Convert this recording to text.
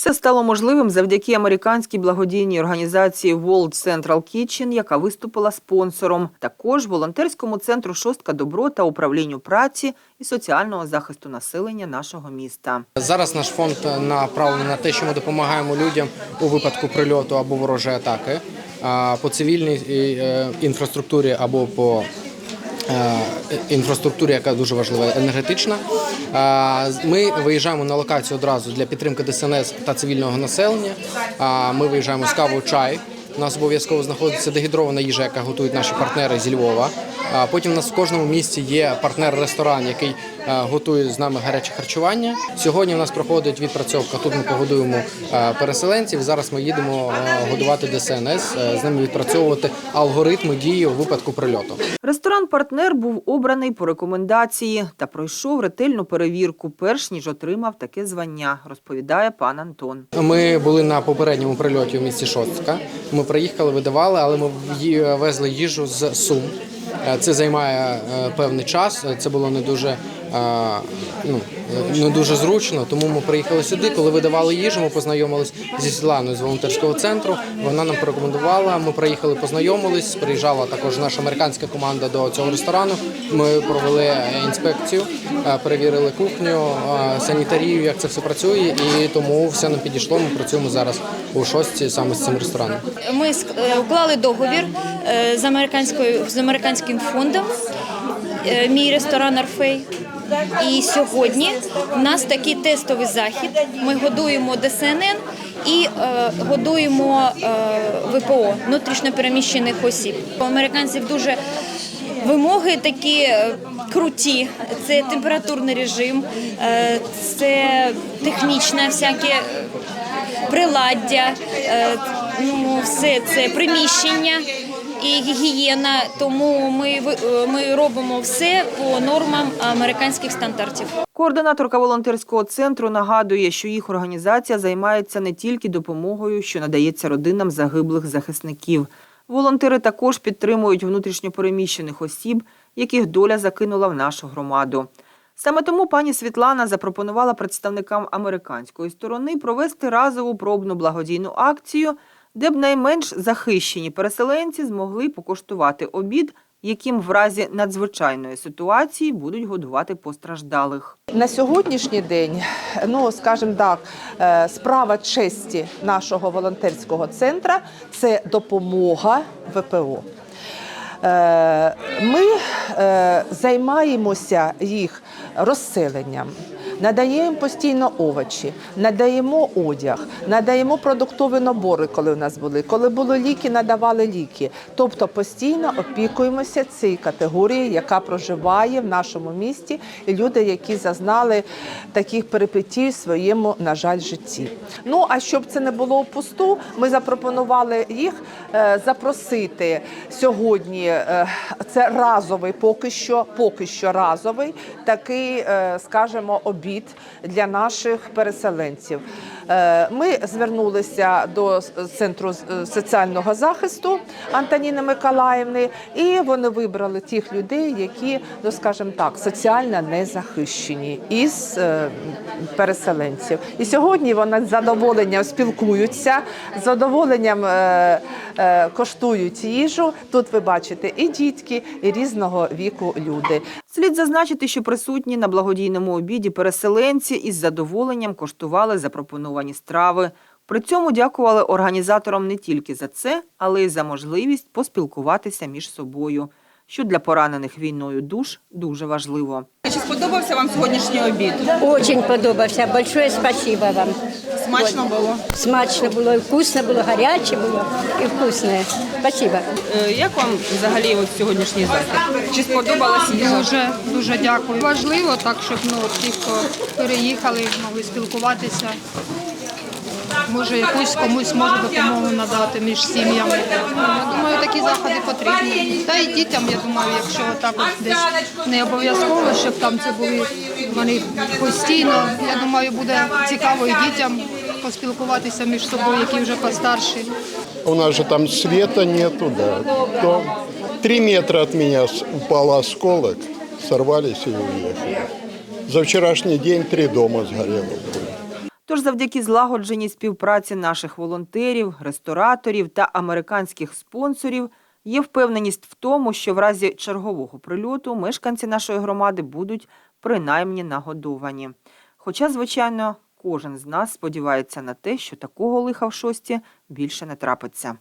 Все стало можливим завдяки американській благодійній організації World Central Kitchen, яка виступила спонсором. Також волонтерському центру Шостка добро та управлінню праці і соціального захисту населення нашого міста. Зараз наш фонд направлений на те, що ми допомагаємо людям у випадку прильоту або ворожої атаки по цивільній е, інфраструктурі або по е, інфраструктурі, яка дуже важлива, енергетична. Ми виїжджаємо на локацію одразу для підтримки ДСНС та цивільного населення. Ми виїжджаємо з кавою чай. У нас обов'язково знаходиться дегідрована їжа, яка готують наші партнери зі Львова. Потім у нас в кожному місті є партнер-ресторан, який е, готує з нами гаряче харчування. Сьогодні у нас проходить відпрацьовка. Тут ми погодуємо е, переселенців. Зараз ми їдемо е, годувати ДСНС, е, з ними відпрацьовувати алгоритми дії у випадку прильоту. Ресторан Партнер був обраний по рекомендації та пройшов ретельну перевірку, перш ніж отримав таке звання, розповідає пан Антон. Ми були на попередньому прильоті в місті Шостка. Ми приїхали, видавали, але ми везли їжу з Сум. Е, Це займає е, певний час. Це було не дуже, е, ну, не дуже зручно. Тому ми приїхали сюди. Коли видавали їжу, ми познайомились зі Світланою з волонтерського центру. Вона нам порекомендувала. Ми приїхали, познайомились. Приїжджала також наша американська команда до цього ресторану. Ми провели е, інспекцію, е, перевірили кухню, е, санітарію, як це все працює, і тому все нам підійшло. Ми працюємо зараз у шостці саме з цим рестораном. Ми уклали договір з американською з американським фондом. Е, Мій ресторан Арфей. І сьогодні у нас такий тестовий захід. Ми годуємо ДСНН і е, годуємо е, ВПО внутрішньо переміщених осіб. У американців дуже вимоги такі е, круті. Це температурний режим, е, це технічне всяке приладдя, е, ну, все це приміщення і гігієна. Тому ми, е, ми робимо все по нормам американських стандартів. Координаторка волонтерського центру нагадує, що їх організація займається не тільки допомогою, що надається родинам загиблих захисників. Волонтери також підтримують внутрішньопереміщених осіб, яких доля закинула в нашу громаду. Саме тому пані Світлана запропонувала представникам американської сторони провести разову пробну благодійну акцію, де б найменш захищені переселенці змогли покуштувати обід, яким в разі надзвичайної ситуації будуть годувати постраждалих. На сьогоднішній день, ну скажімо так, е, справа честі нашого волонтерського центру це допомога ВПО. Е, Ми е, займаємося їх розселенням, надаємо постійно овочі, надаємо одяг, надаємо продуктові набори, коли у нас були. Коли були ліки, надавали ліки. Тобто постійно опікуємося цією категорією, яка проживає в нашому місті, і люди, які зазнали таких перипетій в своєму, на жаль, житті. Ну а щоб це не було впусту, ми запропонували їх е, запросити сьогодні. е, Це разовий, поки що, поки що разовий такий, е, скажімо, обід для наших переселенців. Е, Ми звернулися до центру е, соціального захисту Антоніни Миколаївни, і вони вибрали тих людей, які, ну скажімо так, соціально незахищені із е, переселенців. І сьогодні вони з задоволенням спілкуються, з задоволенням коштують їжу. Тут ви бачите і дітки, і різного віку люди. Слід зазначити, що присутні на благодійному обіді переселенці із задоволенням коштували запропоновані страви. При цьому дякували організаторам не тільки за це, але й за можливість поспілкуватися між собою, що для поранених війною душ дуже важливо. Чи сподобався вам сьогоднішній обід? Очень подобався. Большое спасибо вам. Смачно було. Смачно було, і вкусно було, гаряче було і вкусне. Спасибо. Е, Як вам взагалі от сьогоднішній захід? Чи сподобалась їжа? Дуже дуже дякую. Важливо так, щоб ну ті, хто переїхали, могли спілкуватися. Може, якусь комусь може допомогу надати між сім'ями. Я думаю, такі заходи потрібні. Та й дітям, я думаю, якщо так от десь не обов'язково, щоб там це були вони постійно. Я думаю, буде цікаво і дітям поспілкуватися між собою, які вже постарші. У нас же там света нету, да. То три метра от меня с- упал осколок, сорвались и уехали. За вчерашний день три дома было. Тож завдяки злагодженій співпраці наших волонтерів, рестораторів та американських спонсорів є впевненість в тому, що в разі чергового прильоту мешканці нашої громади будуть принаймні нагодовані. Хоча, звичайно, кожен з нас сподівається на те, що такого лиха в шості більше не трапиться.